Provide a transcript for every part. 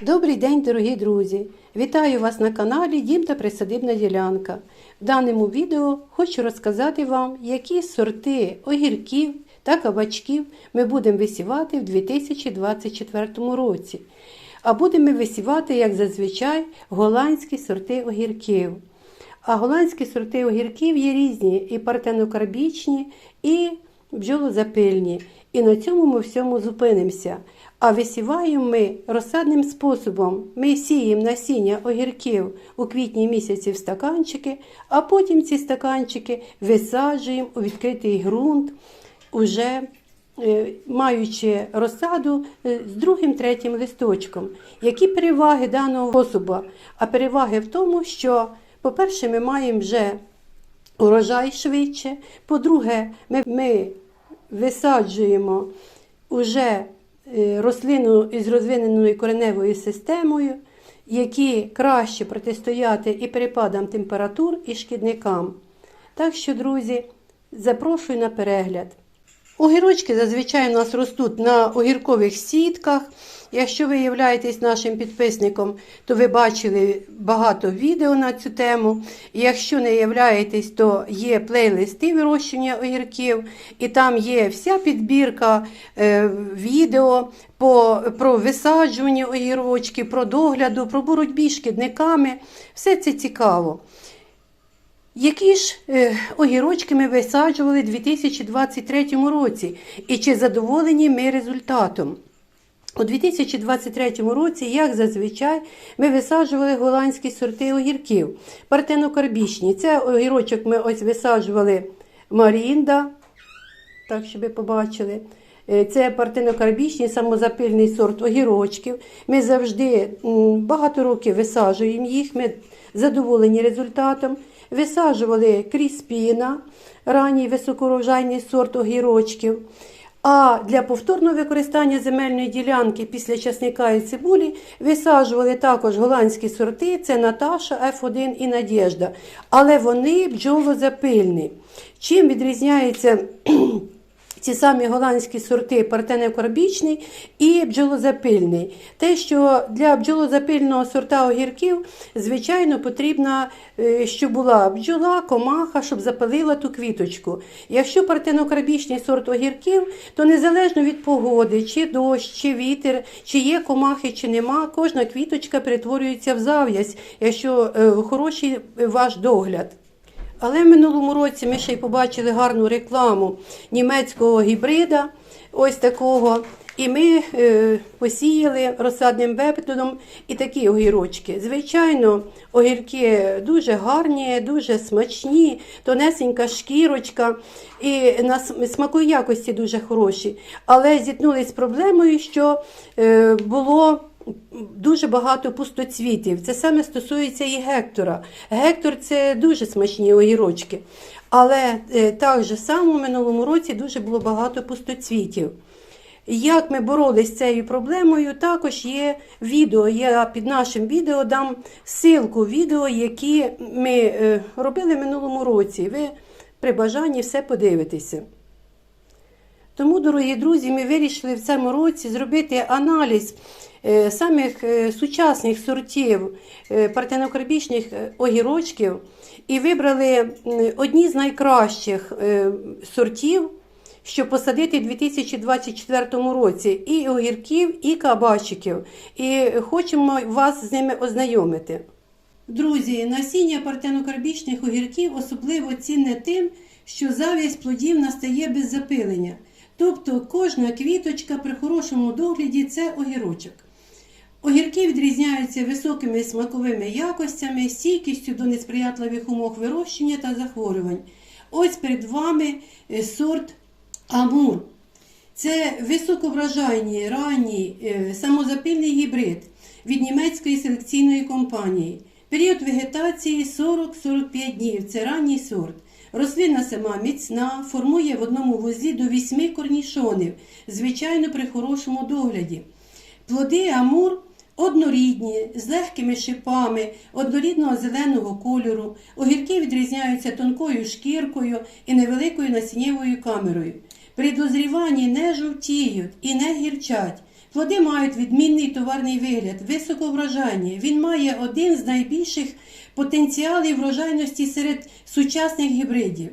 Добрий день, дорогі друзі! Вітаю вас на каналі Дім та Присадибна ділянка. В даному відео хочу розказати вам, які сорти огірків та кабачків ми будемо висівати в 2024 році. А будемо висівати, як зазвичай, голландські сорти огірків. А голландські сорти огірків є різні і партенокарбічні, і бджолозапильні. І на цьому ми всьому зупинимося. А висіваємо ми розсадним способом. Ми сіємо насіння огірків у квітні місяці в стаканчики, а потім ці стаканчики висаджуємо у відкритий ґрунт, уже е, маючи розсаду е, з другим третім листочком. Які переваги даного способу? А переваги в тому, що, по-перше, ми маємо вже урожай швидше. По-друге, ми, ми висаджуємо уже е, рослину із розвиненою кореневою системою, які краще протистояти і перепадам температур, і шкідникам. Так що, друзі, запрошую на перегляд. Огірочки зазвичай у нас ростуть на огіркових сітках. Якщо ви являєтесь нашим підписником, то ви бачили багато відео на цю тему. Якщо не являєтесь, то є плейлисти вирощення огірків, і там є вся підбірка е, відео по, про висаджування огірочків, про догляду, про боротьбі з шкідниками. Все це цікаво. Які ж е, огірочки ми висаджували у 2023 році, і чи задоволені ми результатом? У 2023 році, як зазвичай, ми висаджували голландські сорти огірків, партенокарбічні. Це огірочок ми ось висаджували Марінда, так щоб ви побачили. Е, Це партенокарбічний самозапильний сорт огірочків. Ми завжди багато років висаджуємо їх, ми задоволені результатом. Висаджували кріспіна, ранній високоурожайний сорт огірочків. А для повторного використання земельної ділянки після часника і цибулі висаджували також голландські сорти, це Наташа, F1 і Надєжда. Але вони бджолозапильні. Чим відрізняється ці самі голландські сорти партенокарбічний і бджолозапильний. Те, що для бджолозапильного сорта огірків, звичайно, потрібно, е, щоб була бджола, комаха, щоб запалила ту квіточку. Якщо партенокарбічний сорт огірків, то незалежно від погоди, чи дощ, чи вітер, чи є комахи, чи нема, кожна квіточка перетворюється в зав'язь, якщо е, хороший ваш догляд. Але в минулому році ми ще й побачили гарну рекламу німецького гібрида, ось такого. І ми е, посіяли розсадним методом і такі огірочки. Звичайно, огірки дуже гарні, дуже смачні, тонесенька шкірочка і на см- смаковій якості дуже хороші. Але зіткнулися з проблемою, що е, було дуже багато пустоцвітів. Це саме стосується і гектора. Гектор це дуже смачні огірочки. Але е, так же само в минулому році дуже було багато пустоцвітів. Як ми боролися з цією проблемою, також є відео. Я під нашим відео дам ссылку відео, які ми е, робили в минулому році. Ви при бажанні все подивитеся. Тому, дорогі друзі, ми вирішили в цьому році зробити аналіз самих е, сучасних сортів е, партенокарбічних е, огірочків і вибрали одні з найкращих е, сортів, щоб посадити в 2024 році і огірків, і кабачиків. І хочемо вас з ними ознайомити. Друзі, насіння партенокарбічних огірків особливо цінне тим, що завість плодів настає без запилення. Тобто кожна квіточка при хорошому догляді це огірочок. Огірки відрізняються високими смаковими якостями, стійкістю до несприятливих умов вирощення та захворювань. Ось перед вами е, сорт Амур. Це високовражайний ранній е, самозапильний гібрид від німецької селекційної компанії. Період вегетації 40-45 днів. Це ранній сорт. Рослина сама міцна, формує в одному вузлі до 8 корнішонів, звичайно при хорошому догляді. Плоди амур однорідні, з легкими шипами, однорідного зеленого кольору. Огірки відрізняються тонкою шкіркою і невеликою насіннєвою камерою. При дозріванні не жовтіють і не гірчать. Плоди мають відмінний товарний вигляд, високоврожайні. Він має один з найбільших потенціалів врожайності серед сучасних гібридів.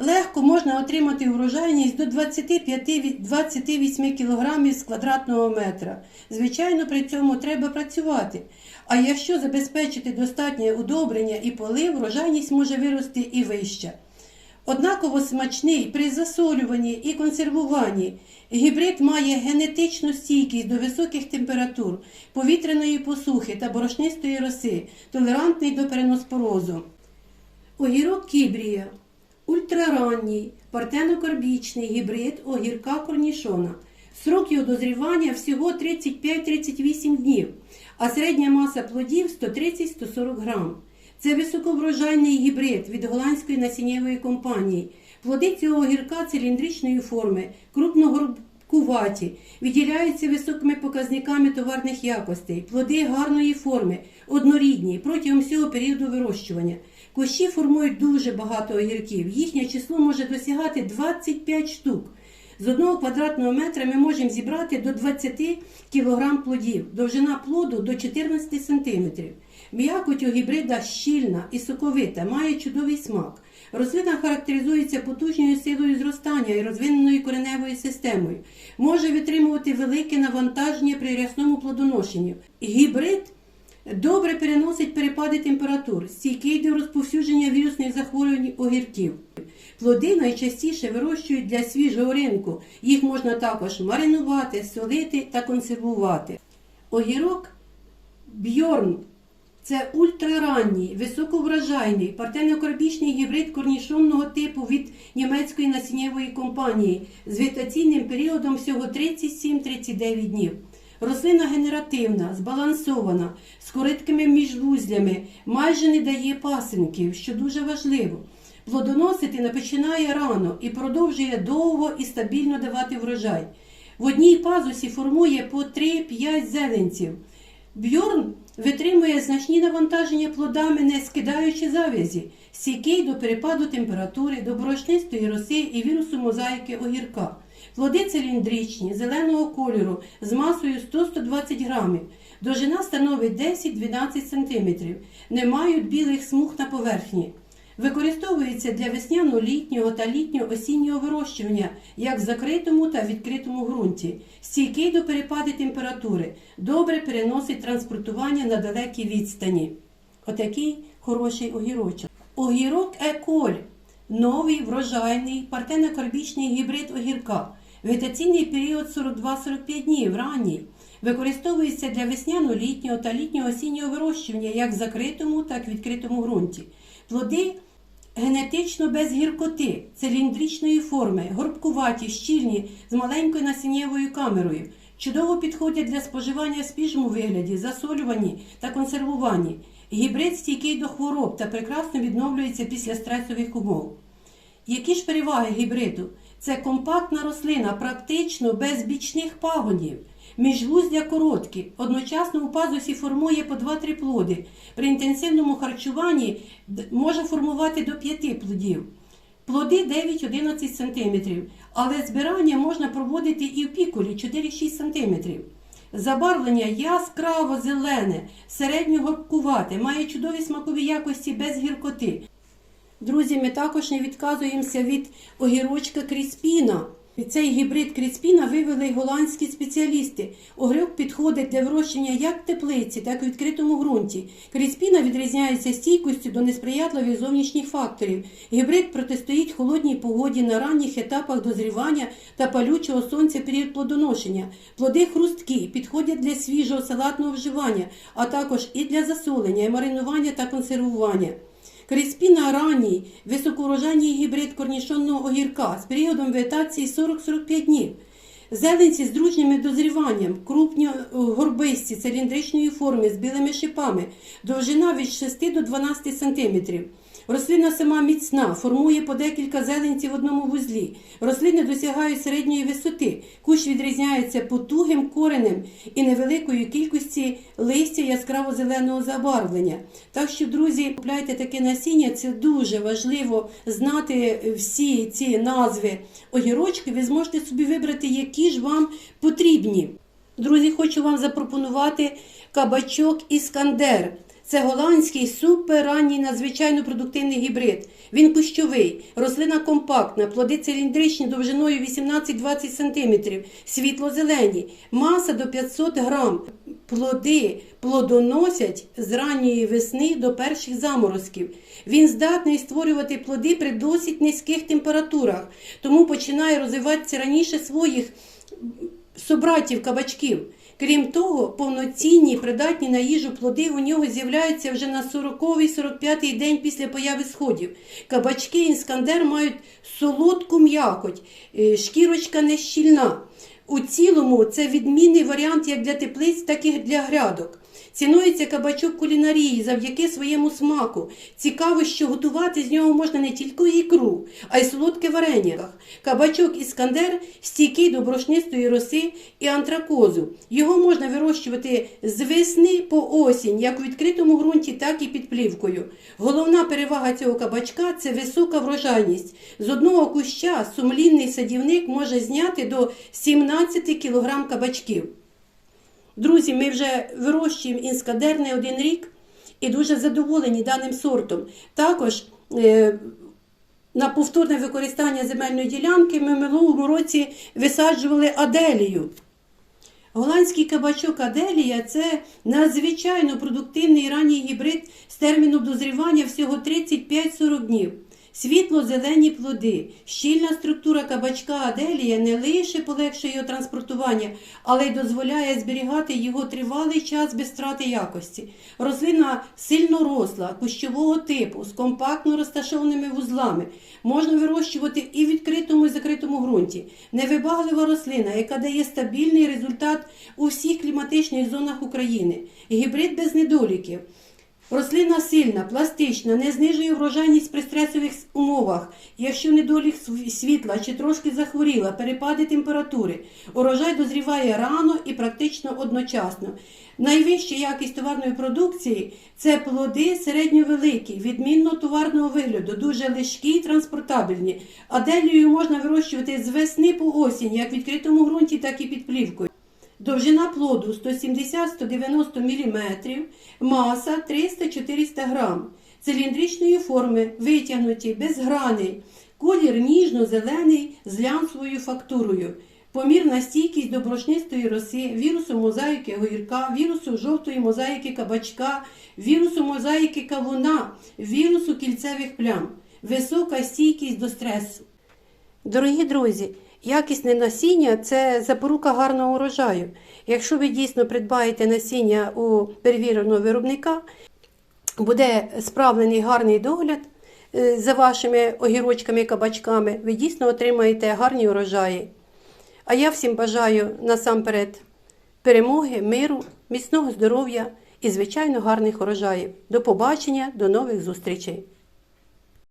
Легко можна отримати врожайність до 25-28 кг з квадратного метра. Звичайно, при цьому треба працювати. А якщо забезпечити достатнє удобрення і полив, врожайність може вирости і вища. Однаково смачний при засолюванні і консервуванні. Гібрид має генетичну стійкість до високих температур, повітряної посухи та борошнистої роси, толерантний до переноспорозу. Огірок кібрія. Ультраранній, партенокорбічний гібрид огірка корнішона. Срок його дозрівання всього 35-38 днів, а середня маса плодів 130-140 грам. Це високоврожайний гібрид від голландської насіннєвої компанії. Плоди цього огірка циліндричної форми, крупногорбкуваті, відділяються високими показниками товарних якостей, плоди гарної форми, однорідні протягом всього періоду вирощування. Кущі формують дуже багато огірків. Їхнє число може досягати 25 штук. З одного квадратного метра ми можемо зібрати до 20 кг плодів, довжина плоду до 14 см. М'якоть у гібрида щільна і соковита, має чудовий смак. Рослина характеризується потужною силою зростання і розвиненою кореневою системою. Може витримувати велике навантаження при рясному плодоношенні. Гібрид Добре переносить перепади температур, стійкий до розповсюдження вірусних захворювань огірків. Плоди найчастіше вирощують для свіжого ринку. Їх можна також маринувати, солити та консервувати. Огірок бьорн це ультраранній, високоврожайний, партенокорбічний гібрид корнішонного типу від німецької насіннєвої компанії з вегетаційним періодом всього 37-39 днів. Рослина генеративна, збалансована, з короткими міжвузлями, майже не дає пасинків, що дуже важливо. Плодоносити починає рано і продовжує довго і стабільно давати врожай. В одній пазусі формує по 3-5 зеленців. Бьорн витримує значні навантаження плодами, не скидаючи завязі, стійкий до перепаду температури, до борошнистої роси і вірусу мозаїки огірка. Плоди циліндричні, зеленого кольору з масою 100-120 грамів. Довжина становить 10-12 см. Не мають білих смуг на поверхні. Використовується для весняно-літнього та літньо-осіннього вирощування як в закритому та відкритому ґрунті, стійкий до перепаду температури, добре переносить транспортування на далекі відстані. Отакий хороший огірочок. Огірок еколь новий врожайний партенокарбічний гібрид огірка. Вегетаційний період 42-45 днів ранній. Використовується для весняно-літнього та літнього-осіннього вирощування як в закритому, так і відкритому ґрунті. Плоди генетично без гіркоти, циліндричної форми, горбкуваті, щільні, з маленькою насіннєвою камерою. Чудово підходять для споживання в свіжому вигляді, засолюванні та консервуванні. Гібрид стійкий до хвороб та прекрасно відновлюється після стресових умов. Які ж переваги гібриду? Це компактна рослина, практично без бічних пагонів. Міжвуздя короткі, одночасно у пазусі формує по 2-3 плоди. При інтенсивному харчуванні може формувати до 5 плодів. Плоди 9-11 см, але збирання можна проводити і в пікулі 4-6 см. Забарвлення яскраво зелене, середньогорбкувате, має чудові смакові якості без гіркоти. Друзі, ми також не відказуємося від огірочка Кріспіна. Цей гібрид Кріспіна вивели голландські спеціалісти. Огірок підходить для вирощення як теплиці, так і відкритому ґрунті. Кріспіна відрізняється стійкістю до несприятливих зовнішніх факторів. Гібрид протистоїть холодній погоді на ранніх етапах дозрівання та палючого сонця період плодоношення. Плоди хрусткі, підходять для свіжого салатного вживання, а також і для засолення, і маринування та консервування. Кріспіна ранній, високоурожайний гібрид корнішонного огірка з періодом вегетації 40-45 днів. Зеленці з дружніми дозріванням, крупні горбисті циліндричної форми з білими шипами, довжина від 6 до 12 см. Рослина сама міцна, формує по декілька зеленців в одному вузлі. Рослини досягають середньої висоти. Кущ відрізняється потугим коренем і невеликою кількості листя яскраво-зеленого забарвлення. Так що, друзі, купляйте таке насіння, це дуже важливо знати всі ці назви огірочки. Ви зможете собі вибрати, які ж вам потрібні. Друзі, хочу вам запропонувати кабачок Іскандер. Це голландський суперранній надзвичайно продуктивний гібрид. Він кущовий, рослина компактна, плоди циліндричні довжиною 18-20 см, світло-зелені, маса до 500 грам. Плоди плодоносять з ранньої весни до перших заморозків. Він здатний створювати плоди при досить низьких температурах, тому починає розвиватися раніше своїх собратів кабачків. Крім того, повноцінні, придатні на їжу плоди у нього з'являються вже на 40-45 день після появи сходів. Кабачки іскандер мають солодку м'якоть, е, шкірочка не щільна. У цілому це відмінний варіант як для теплиць, так і для грядок. Цінується кабачок кулінарії завдяки своєму смаку. Цікаво, що готувати з нього можна не тільки ікру, а й солодке варення. Кабачок іскандер стійкий до борошнистої роси і антракозу. Його можна вирощувати з весни по осінь, як у відкритому ґрунті, так і під плівкою. Головна перевага цього кабачка це висока врожайність. З одного куща сумлінний садівник може зняти до 17 кг кабачків. Друзі, ми вже вирощуємо інскадер не один рік і дуже задоволені даним сортом. Також е, на повторне використання земельної ділянки ми в минулому році висаджували аделію. Голландський кабачок Аделія це надзвичайно продуктивний ранній гібрид з терміном дозрівання всього 35-40 днів. Світло-зелені плоди, щільна структура кабачка Аделія не лише полегшує його транспортування, але й дозволяє зберігати його тривалий час без втрати якості. Рослина сильно росла, кущового типу, з компактно розташованими вузлами. Можна вирощувати і в відкритому і закритому ґрунті. Невибаглива рослина, яка дає стабільний результат у всіх кліматичних зонах України. Гібрид без недоліків. Рослина сильна, пластична, не знижує врожайність при стресових умовах. Якщо недолік світла чи трошки захворіла, перепади температури. Урожай дозріває рано і практично одночасно. Найвища якість товарної продукції це плоди середньовеликі, відмінно товарного вигляду, дуже легкі і транспортабельні. Аделію можна вирощувати з весни по осінь, як в відкритому ґрунті, так і під плівкою. Довжина плоду 170-190 мм, маса 300-400 г. Циліндричної форми, витягнуті, безграний, колір ніжно-зелений з лянцевою фактурою. Помірна стійкість до борошнистої роси, вірусу мозаїки огірка, вірусу жовтої мозаїки кабачка, вірусу мозаїки кавуна, вірусу кільцевих плям, висока стійкість до стресу. Дорогі друзі, якісне насіння це запорука гарного урожаю. Якщо ви дійсно придбаєте насіння у перевіреного виробника, буде справлений гарний догляд е, за вашими огірочками і кабачками, ви дійсно отримаєте гарні урожаї. А я всім бажаю насамперед перемоги, миру, міцного здоров'я і, звичайно, гарних урожаїв. До побачення, до нових зустрічей!